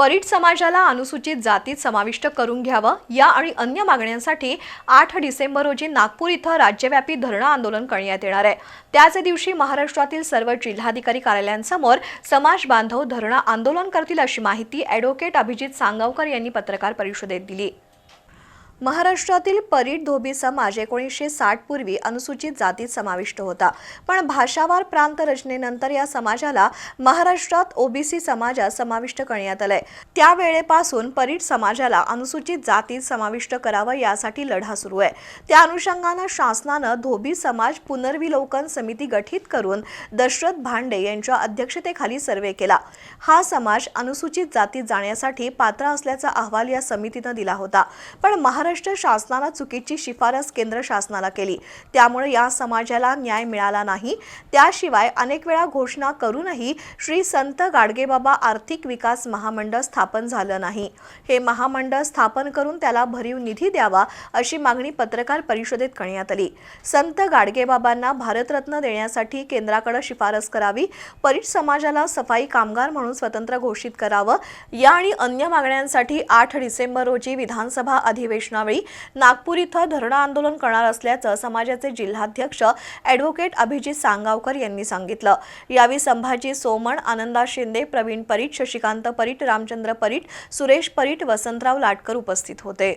परीट समाजाला अनुसूचित जातीत समाविष्ट करून घ्यावं. या आणि अन्य मागण्यांसाठी आठ डिसेंबर रोजी नागपूर इथं राज्यव्यापी धरणं आंदोलन करण्यात येणार आहे. त्याच दिवशी महाराष्ट्रातील सर्व जिल्हाधिकारी कार्यालयांसमोर समाज बांधव धरणं आंदोलन करतील अशी माहिती ॲडव्होकेट अभिजित सांगावकर यांनी पत्रकार परिषदेत दिली. महाराष्ट्रातील परीट धोबी समाज एकोणीसशे साठ पूर्वी अनुसूचित जातीत समाविष्ट होता. पण भाषावार प्रांत रचनेनंतर या समाजाला महाराष्ट्रात ओबीसी समाजात समाविष्ट करण्यात आलंय. त्यावेळेपासून परीट समाजाला अनुसूचित जातीत समाविष्ट करावं यासाठी लढा सुरू आहे. त्या अनुषंगानं शासनानं धोबी समाज पुनर्विलोकन समिती गठीत करून दशरथ भांडे यांच्या अध्यक्षतेखाली सर्वे केला. हा समाज अनुसूचित जातीत जाण्यासाठी पात्र असल्याचा अहवाल या समितीनं दिला होता. पण महाराष्ट्र शासनानं चुकीची शिफारस केंद्र शासनाला केली. त्यामुळे या समाजाला न्याय मिळाला नाही. त्याशिवाय अनेक वेळा घोषणा करूनही श्री संत गाडगेबाबा आर्थिक विकास महामंडळ स्थापन झालं नाही. हे महामंडळ स्थापन करून त्याला भरीव निधी द्यावा अशी मागणी पत्रकार परिषदेत करण्यात आली. संत गाडगेबाबांना भारतरत्न देण्यासाठी केंद्राकडे शिफारस करावी परीट समाजाला सफाई कामगार म्हणून स्वतंत्र घोषित करावं या आणि अन्य मागण्यांसाठी आठ डिसेंबर रोजी विधानसभा अधिवेशनावेळी नागपूर इथं धरणं आंदोलन करणार असल्याचं समाजाचे जिल्हाध्यक्ष ॲडव्होकेट अभिजित सांगावकर यांनी सांगितलं. यावेळी संभाजी सोमण आनंदा शिंदे प्रवीण परीट शशिकांत परीट रामचंद्र परीट सुरेश परीट वसंतराव लाटकर उपस्थित होते.